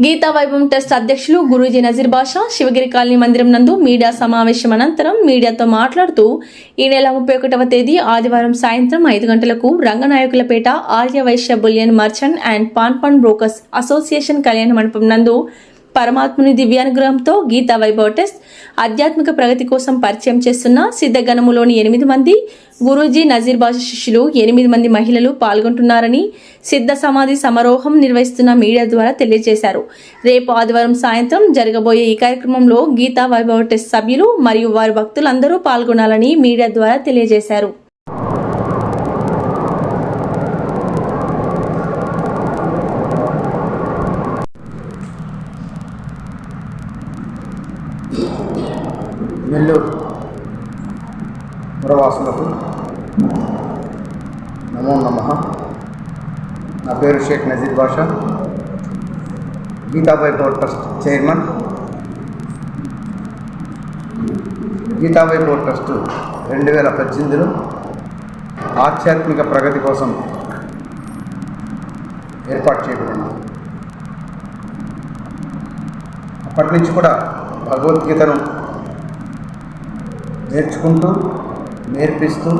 Gita Vaibhavam trust అధ్యక్షులు Guruji Nazeer Basha Sivagiri colony మందిరం నందు మీడియా సమావేశం అనంతరం మీడియాతో మాట్లాడుతూ ఈ నెల ముప్పై ఒకటవ తేదీ ఆదివారం సాయంత్రం ఐదు గంటలకు Ranganayakulapeta Arya Vysya bullion merchant and pan pan brokers association కళ్యాణ మండపం నందు పరమాత్ముని దివ్యానుగ్రహంతో గీతా వైభవ టెస్ట్ ఆధ్యాత్మిక ప్రగతి కోసం పరిచయం చేస్తున్న సిద్ధగణములోని ఎనిమిది మంది గురూజీ నజీర్ బాషా శిష్యులు ఎనిమిది మంది మహిళలు పాల్గొంటున్నారని సిద్ధ సమాధి సమారోహం నిర్వహిస్తున్న మీడియా ద్వారా తెలియజేశారు. రేపు ఆదివారం సాయంత్రం జరగబోయే ఈ కార్యక్రమంలో గీతా వైభవ టెస్ట్ సభ్యులు మరియు వారి భక్తులందరూ పాల్గొనాలని మీడియా ద్వారా తెలియజేశారు. నెల్లూరు పురవాసులకు. నమో నమ. నా పేరు Sheikh Nazeer Basha. Geethabai power trust chairman. Geethabai power trust రెండు వేల పద్దెనిమిదిలో ఆధ్యాత్మిక ప్రగతి కోసం ఏర్పాటు చేయబడింది. అప్పటి నుంచి కూడా భగవద్గీతను నేర్చుకుంటూ నేర్పిస్తూ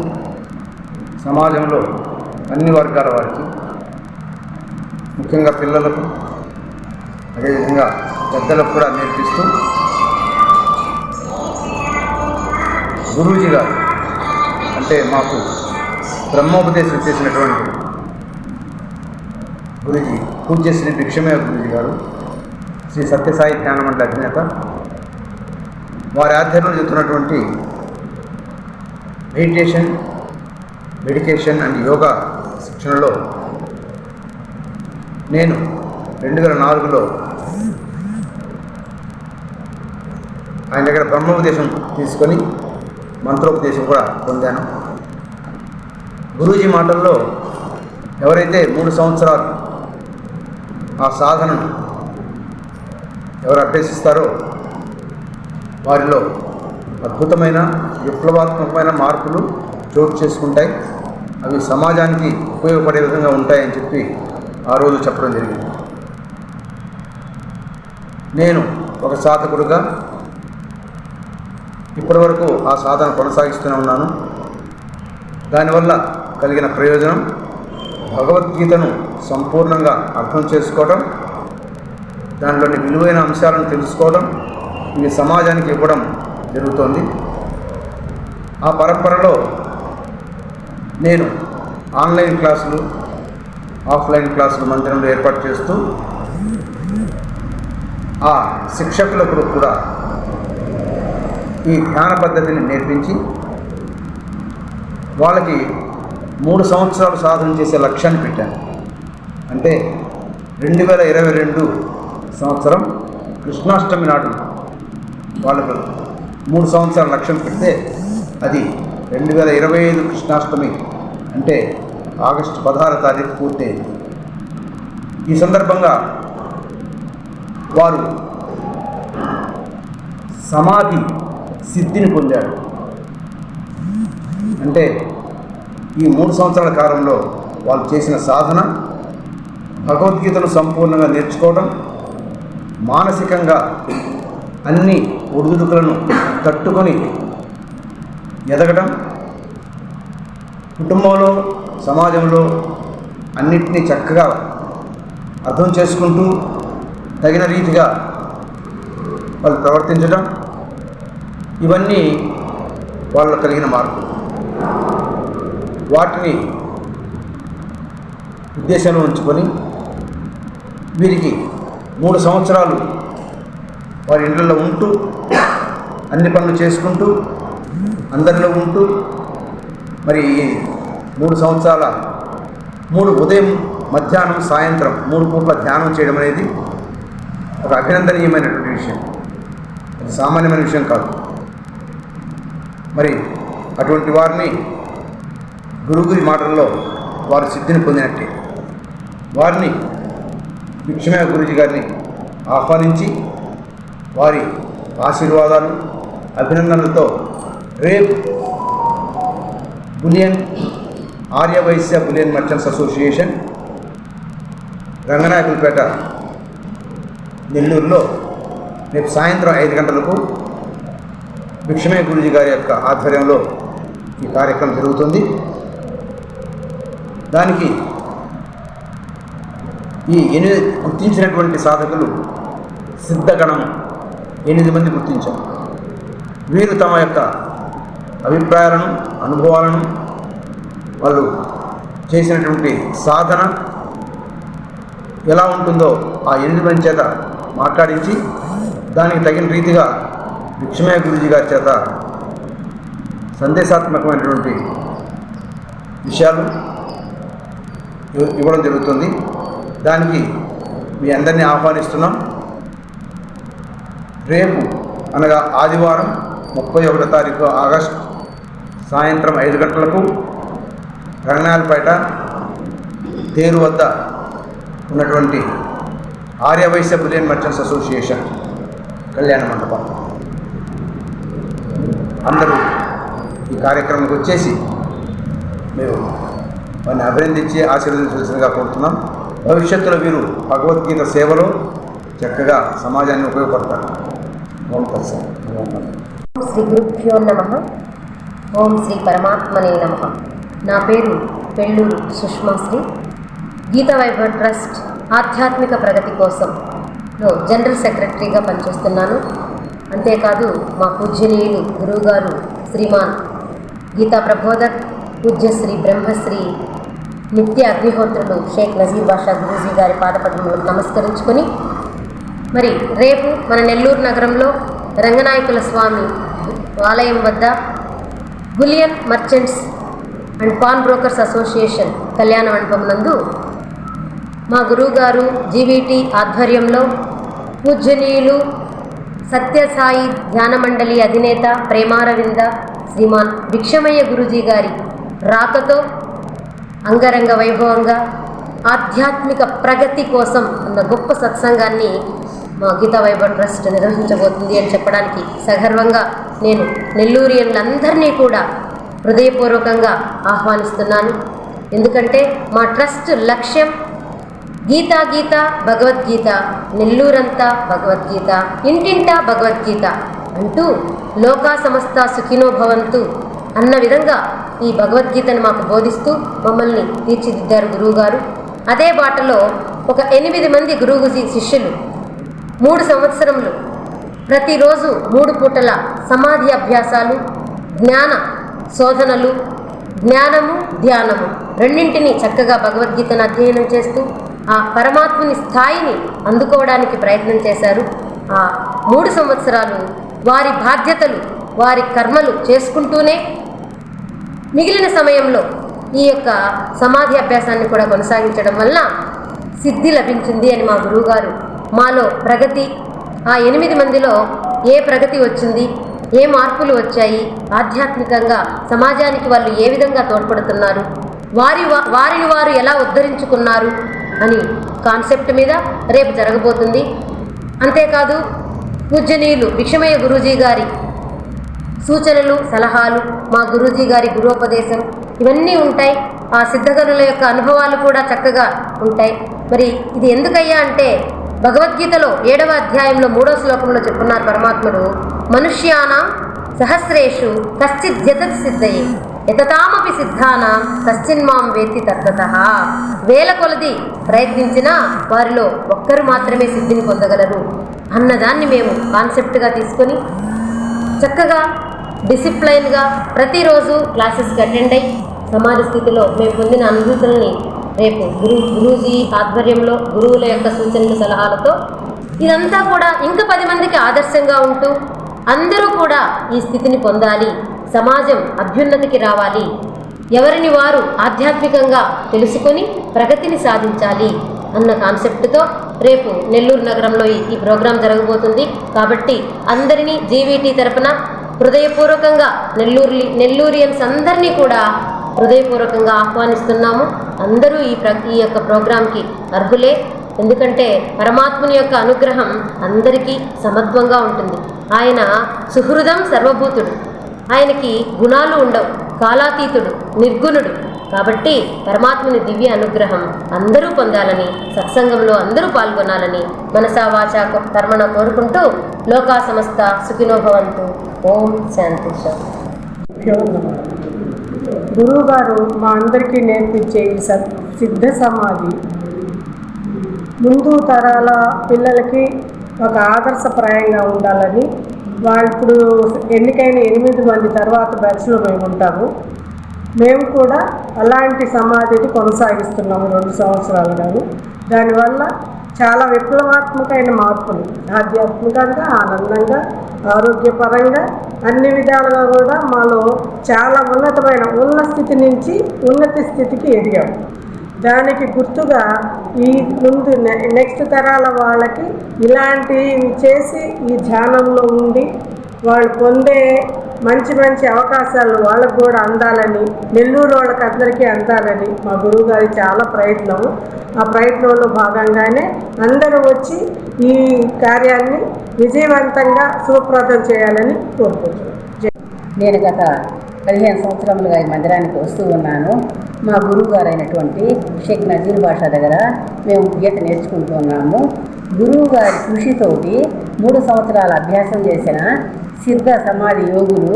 సమాజంలో అన్ని వర్గాల వారికి ముఖ్యంగా పిల్లలకు అదేవిధంగా పెద్దలకు కూడా నేర్పిస్తూ గురూజీ గారు అంటే మాకు బ్రహ్మోపదేశం చేసినటువంటి గురూజీ పూజ్య శ్రీ భిక్షమయ గురుజీ గారు శ్రీ సత్యసాయి జ్ఞానమండలి అధినేత వారి ఆధ్వర్యంలో చెప్తున్నటువంటి మెడిటేషన్ మెడికేషన్ అండ్ యోగా శిక్షణలో నేను రెండు వేల నాలుగులో ఆయన దగ్గర బ్రహ్మోపదేశం తీసుకొని మంత్రోపదేశం కూడా పొందాను. గురూజీ మాటల్లో ఎవరైతే మూడు సంవత్సరాలు ఆ సాధనను ఎవరు అభ్యసిస్తారో వారిలో అద్భుతమైన విప్లవాత్మకమైన మార్పులు చోటు చేసుకుంటాయి. అవి సమాజానికి ఉపయోగపడే విధంగా ఉంటాయని చెప్పి ఆ రోజు చెప్పడం జరిగింది. నేను ఒక సాధకుడుగా ఇప్పటివరకు ఆ సాధన కొనసాగిస్తూనే ఉన్నాను. దానివల్ల కలిగిన ప్రయోజనం భగవద్గీతను సంపూర్ణంగా అర్థం చేసుకోవడం దానిలోని విలువైన అంశాలను తెలుసుకోవడం ఇవి సమాజానికి ఇవ్వడం జరుగుతోంది. ఆ పరంపరలో నేను ఆన్లైన్ క్లాసులు ఆఫ్లైన్ క్లాసులు మందిరంలో ఏర్పాటు చేస్తూ ఆ శిక్షకులకు కూడా ఈ ధ్యాన పద్ధతిని నేర్పించి వాళ్ళకి మూడు సంవత్సరాలు సాధన చేసే లక్ష్యాన్ని పెట్టాను. అంటే రెండు వేల ఇరవై రెండు సంవత్సరం కృష్ణాష్టమి నాడు వాళ్ళకు మూడు సంవత్సరాల లక్ష్యం పెడితే అది రెండు వేల ఇరవై ఐదు కృష్ణాష్టమి అంటే ఆగస్టు పదహారు తారీఖు పూర్తయింది. ఈ సందర్భంగా వారు సమాధి సిద్ధిని పొందారు. అంటే ఈ మూడు సంవత్సరాల కాలంలో వాళ్ళు చేసిన సాధన భగవద్గీతను సంపూర్ణంగా నేర్చుకోవడం మానసికంగా అన్ని ఒడిదుడుకులను తట్టుకొని ఎదగడం కుటుంబంలో సమాజంలో అన్నిటినీ చక్కగా అర్థం చేసుకుంటూ తగిన రీతిగా వాళ్ళు ప్రవర్తించడం ఇవన్నీ వాళ్ళు కలిగిన మార్పు. వాటిని ఉద్దేశంలో ఉంచుకొని వీరికి మూడు సంవత్సరాలు వారి ఇళ్ళల్లో ఉంటూ అన్ని పనులు చేసుకుంటూ అందరిలో ఉంటూ మరి ఈ మూడు సంవత్సరాల మూడు ఉదయం మధ్యాహ్నం సాయంత్రం మూడు పూట్ల ధ్యానం చేయడం అనేది ఒక అభినందనీయమైనటువంటి విషయం. అది సామాన్యమైన విషయం కాదు. మరి అటువంటి వారిని గురుగురి మాటల్లో వారు సిద్ధిని పొందినట్టే. వారిని భిక్షమయ గురుజీ గారిని ఆహ్వానించి వారి ఆశీర్వాదాలు అభినందనలతో rape bullion Aryavysya bullion merchants association Ranganayakulapeta నెల్లూరులో రేపు సాయంత్రం ఐదు గంటలకు భిక్షమే గురుజీ గారి యొక్క ఆధ్వర్యంలో ఈ కార్యక్రమం జరుగుతుంది. దానికి ఈ ఎనిమిది గుర్తించినటువంటి సాధకులు సిద్ధగణం ఎనిమిది మంది గుర్తించారు. వీరు తమ యొక్క అభిప్రాయాలను అనుభవాలను వాళ్ళు చేసినటువంటి సాధన ఎలా ఉంటుందో ఆ ఎనిమిది మంది చేత మాట్లాడించి దానికి తగిన రీతిగా విక్షమయ గురుజీ గారి చేత సందేశాత్మకమైనటువంటి విషయాలు ఇవ్వడం జరుగుతుంది. దానికి మీ అందరినీ ఆహ్వానిస్తున్నాం. రేపు అనగా ఆదివారం ముప్పై ఒకటో తారీఖు ఆగస్ట్ సాయంత్రం ఐదు గంటలకు రంగనాయలపేట తేరు వద్ద ఉన్నటువంటి ఆర్యవైశ్య బులియన్ మర్చెంట్స్ అసోసియేషన్ కళ్యాణ మండపం. అందరూ ఈ కార్యక్రమానికి వచ్చేసి మేము వారిని అభినందించి ఆశీర్వదించవలసిందిగా కోరుతున్నాం. భవిష్యత్తులో వీరు భగవద్గీత సేవలో చక్కగా సమాజాన్ని ఉపయోగపడతారు. ఓం శ్రీ గురుభ్యో నమ. ఓం శ్రీ పరమాత్మనే నమ. నా పేరు పెళ్ళూరు సుష్మాశ్రీ గీతా వైభవ ట్రస్ట్ ఆధ్యాత్మిక ప్రగతి కోసం లో జనరల్ సెక్రటరీగా పనిచేస్తున్నాను. అంతేకాదు మా పూజ్యనీయులు గురువుగారు శ్రీమాన్ గీతా ప్రబోధక్ పూజ్యశ్రీ బ్రహ్మశ్రీ నిత్య అగ్నిహోత్రులు షేక్ నజీర్ బాషా గురూజీ గారి పాదపద్మములకు నమస్కరించుకొని మరి రేపు మన నెల్లూరు నగరంలో రంగనాయకుల స్వామి ఆలయం వద్ద bullion merchants and pan brokers association కళ్యాణ మండపం నందు మా గురువుగారు జీవీటీ ఆధ్వర్యంలో పూజనీయులు సత్యసాయి ధ్యాన మండలి అధినేత ప్రేమారవింద శ్రీమాన్ భిక్షమయ్య గురూజీ గారి రాకతో అంగరంగ వైభవంగా ఆధ్యాత్మిక ప్రగతి కోసం ఉన్న గొప్ప సత్సంగాన్ని మా గీతా వైభవ్ ట్రస్ట్ నిర్వహించబోతుంది అని చెప్పడానికి సగర్వంగా నేను నెల్లూరియన్లందరినీ కూడా హృదయపూర్వకంగా ఆహ్వానిస్తున్నాను. ఎందుకంటే మా ట్రస్ట్ లక్ష్యం గీతా గీత భగవద్గీత నెల్లూరంతా భగవద్గీత ఇంటింటా భగవద్గీత అంటూ లోకా సమస్త సుఖినో భవంతు అన్న విధంగా ఈ భగవద్గీతను మాకు బోధిస్తూ మమ్మల్ని తీర్చిదిద్దారు గురువుగారు. అదే బాటలో ఒక ఎనిమిది మంది గురువు శిష్యులు మూడు సంవత్సరములు. ప్రతిరోజు మూడు పూటల సమాధి అభ్యాసాలు జ్ఞాన శోధనలు జ్ఞానము ధ్యానము. రెండింటిని చక్కగా భగవద్గీతను అధ్యయనం చేస్తూ ఆ పరమాత్ముని స్థాయిని అందుకోవడానికి ప్రయత్నం చేశారు. ఆ మూడు సంవత్సరాలు వారి బాధ్యతలు వారి కర్మలు చేసుకుంటూనే మిగిలిన సమయంలో ఈ యొక్క సమాధి అభ్యాసాన్ని కూడా కొనసాగించడం వల్ల సిద్ధి లభించింది అని మా గురువుగారు మాలో ప్రగతి. ఆ ఎనిమిది మందిలో ఏ ప్రగతి వచ్చింది? ఏ మార్పులు వచ్చాయి? ఆధ్యాత్మికంగా సమాజానికి వాళ్ళు ఏ విధంగా తోడ్పడుతున్నారు? వారి వారిని వారు ఎలా ఉద్ధరించుకున్నారు? అని కాన్సెప్ట్ మీద రేపు జరగబోతుంది. అంతేకాదు పూజనీయులు విషమయ గురూజీ గారి సూచనలు సలహాలు మా గురూజీ గారి గురోపదేశం ఇవన్నీ ఉంటాయి. ఆ సిద్ధగనుల యొక్క అనుభవాలు కూడా చక్కగా ఉంటాయి. మరి ఇది ఎందుకయ్యా అంటే భగవద్గీతలో ఏడవ అధ్యాయంలో మూడో శ్లోకంలో చెప్పున్నారు పరమాత్ముడు మనుష్యాన సహస్రేషు కశ్చిత్ జతత్ సిద్ధయే. ఎతతామపి సిద్ధాన కశ్చిన్మాం వేత్తి తత్వత వేల కొలది ప్రయత్నించినా వారిలో ఒక్కరు మాత్రమే సిద్ధిని పొందగలరు అన్నదాన్ని మేము కాన్సెప్ట్గా తీసుకొని చక్కగా డిసిప్లైన్గా ప్రతిరోజు క్లాసెస్కి అటెండ్ అయ్యి సమాజ స్థితిలో మేము పొందిన అనుభూతుల్ని రేపు గురు గురూజీ ఆధ్వర్యంలో గురువుల యొక్క సూచనలు సలహాలతో ఇదంతా కూడా ఇంకా పది మందికి ఆదర్శంగా ఉంటూ అందరూ కూడా ఈ స్థితిని పొందాలి సమాజం అభ్యున్నతికి రావాలి ఎవరిని వారు ఆధ్యాత్మికంగా తెలుసుకొని ప్రగతిని సాధించాలి అన్న కాన్సెప్ట్తో రేపు నెల్లూరు నగరంలో ఈ ప్రోగ్రాం జరగబోతుంది. కాబట్టి అందరినీ జీవీటీ తరపున హృదయపూర్వకంగా నెల్లూరు నెల్లూరియన్స్ అందరినీ కూడా హృదయపూర్వకంగా ఆహ్వానిస్తున్నాము. అందరూ ఈ ప్ర ఈ యొక్క ప్రోగ్రాంకి అర్హులే. ఎందుకంటే పరమాత్ముని యొక్క అనుగ్రహం అందరికీ సమత్వంగా ఉంటుంది. ఆయన సుహృదం సర్వభూతుడు. ఆయనకి గుణాలు ఉండవు. కాలాతీతుడు నిర్గుణుడు. కాబట్టి పరమాత్మని దివ్య అనుగ్రహం అందరూ పొందాలని సత్సంగంలో అందరూ పాల్గొనాలని మనసా వాచా కర్మణ కోరుకుంటూ లోకా సమస్త సుఖినోభవంతు ఓం శాంతి శాంతి గురువు గారు మా అందరికీ నేర్పించే ఈ సిద్ధ సమాధి. ముందు తరాల పిల్లలకి ఒక ఆదర్శప్రాయంగా ఉండాలని వాళ్ళు ఇప్పుడు ఎన్నికైన ఎనిమిది మంది తర్వాత బ్యాచ్లో మేము ఉంటాము. మేము కూడా అలాంటి సమాధిని కొనసాగిస్తున్నాము రెండు సంవత్సరాలుగాను. దానివల్ల చాలా విప్లవాత్మకమైన మార్పులు ఆధ్యాత్మికంగా ఆనందంగా ఆరోగ్యపరంగా అన్ని విధాలుగా కూడా మాలో చాలా ఉన్నతమైన ఉన్న స్థితి నుంచి ఉన్నతి స్థితికి ఎదిగాము దానికి గుర్తుగా ఈ ముందు నెక్స్ట్ తరాల వాళ్ళకి ఇలాంటివి చేసి ఈ ధ్యానంలో ఉండి వాళ్ళు పొందే మంచి మంచి అవకాశాలు వాళ్ళకు కూడా అందాలని నెల్లూరు వాళ్ళకి అందరికీ అందాలని మా గురువుగారి చాలా ప్రయత్నం. ఆ ప్రయత్నంలో భాగంగానే అందరూ వచ్చి ఈ కార్యాన్ని విజయవంతంగా సుప్రదం చేయాలని కోరుకుంటున్నాను నేను గత పదిహేను సంవత్సరములుగా ఈ మందిరానికి వస్తూ ఉన్నాను. మా గురువు గారైనటువంటి షేక్ నజీర్ బాషా దగ్గర మేము గీత నేర్చుకుంటున్నాము గురువు గారి కృషితోటి మూడు సంవత్సరాల అభ్యాసం చేసిన సిద్ధ సమాధి యోగులు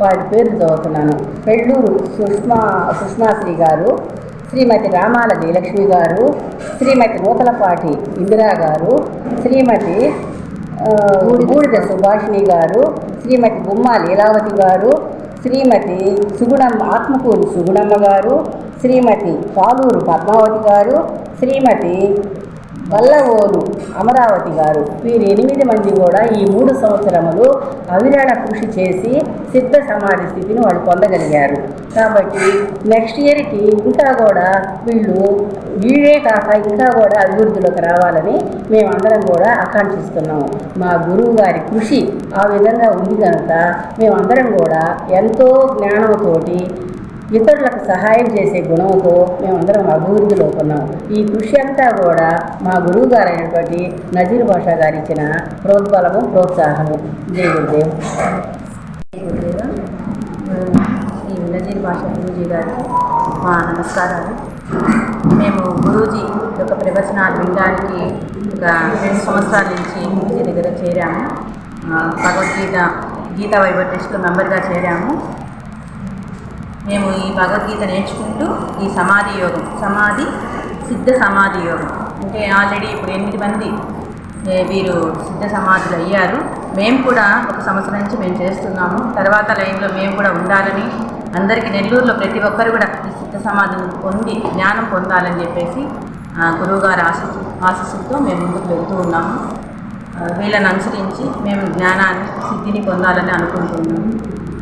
వారి పేర్లు చదువుతున్నాను. పెళ్ళూరు సుష్మా సుష్మాశ్రీ గారు శ్రీమతి రామాల జయలక్ష్మి గారు శ్రీమతి నూతలపాటి ఇందిరా గారు శ్రీమతి బూడిద సుభాషిణి గారు శ్రీమతి గుమ్మ లీలావతి గారు శ్రీమతి సుగుణమ్మ ఆత్మకూరు సుగుణమ్మ గారు శ్రీమతి పాలూరు పద్మావతి గారు శ్రీమతి వల్లవోలు అమరావతి గారు. వీరు ఎనిమిది మంది కూడా ఈ మూడు సంవత్సరములు అవిరళ కృషి చేసి సిద్ధ సమాధి స్థితిని వాళ్ళు పొందగలిగారు. కాబట్టి నెక్స్ట్ ఇయర్కి ఇంకా కూడా వీళ్ళు వీళ్ళే కాక ఇంకా కూడా అభివృద్ధిలోకి రావాలని మేమందరం కూడా ఆకాంక్షిస్తున్నాము మా గురువు గారి కృషి ఆ విధంగా ఉంది కనుక మేమందరం కూడా ఎంతో జ్ఞానంతోటి ఇతరులకు సహాయం చేసే గుణంతో మేమందరం అభివృద్ధిలో ఉన్నాం ఈ కృషి అంతా కూడా మా గురువు గారైనటువంటి నజీర్ భాషా గారు ఇచ్చిన ప్రోద్బలము ప్రోత్సాహము. జై గురుదేవ్. ఈ నజీర్ భాష గురూజీ గారికి మా నమస్కారాలు. మేము గురూజీ యొక్క ప్రవచనాలు వినడానికి ఒక రెండు సంవత్సరాల నుంచి గురూజీ దగ్గర చేరాము. భగవద్గీత గీతా వైభవ ట్రస్ట్లో మెంబర్గా చేరాము. మేము ఈ భగవద్గీత నేర్చుకుంటూ ఈ సమాధి యోగం సమాధి సిద్ధ సమాధి యోగం. అంటే ఆల్రెడీ ఇప్పుడు ఎనిమిది మంది వీరు సిద్ధ సమాధులు అయ్యారు. మేము కూడా ఒక సంవత్సరం నుంచి మేము చేస్తున్నాము. తర్వాత లైన్లో మేము కూడా ఉండాలని అందరికీ నెల్లూరులో ప్రతి ఒక్కరు కూడా ఈ సిద్ధ సమాధిని పొంది జ్ఞానం పొందాలని చెప్పేసి గురువుగారు గురువుగారి ఆశీస్సు ఆశీస్సులతో మేము ముందుకు వెళ్తూ ఉన్నాము. వీళ్ళని అనుసరించి మేము జ్ఞానాన్ని సిద్ధిని పొందాలని అనుకుంటున్నాము.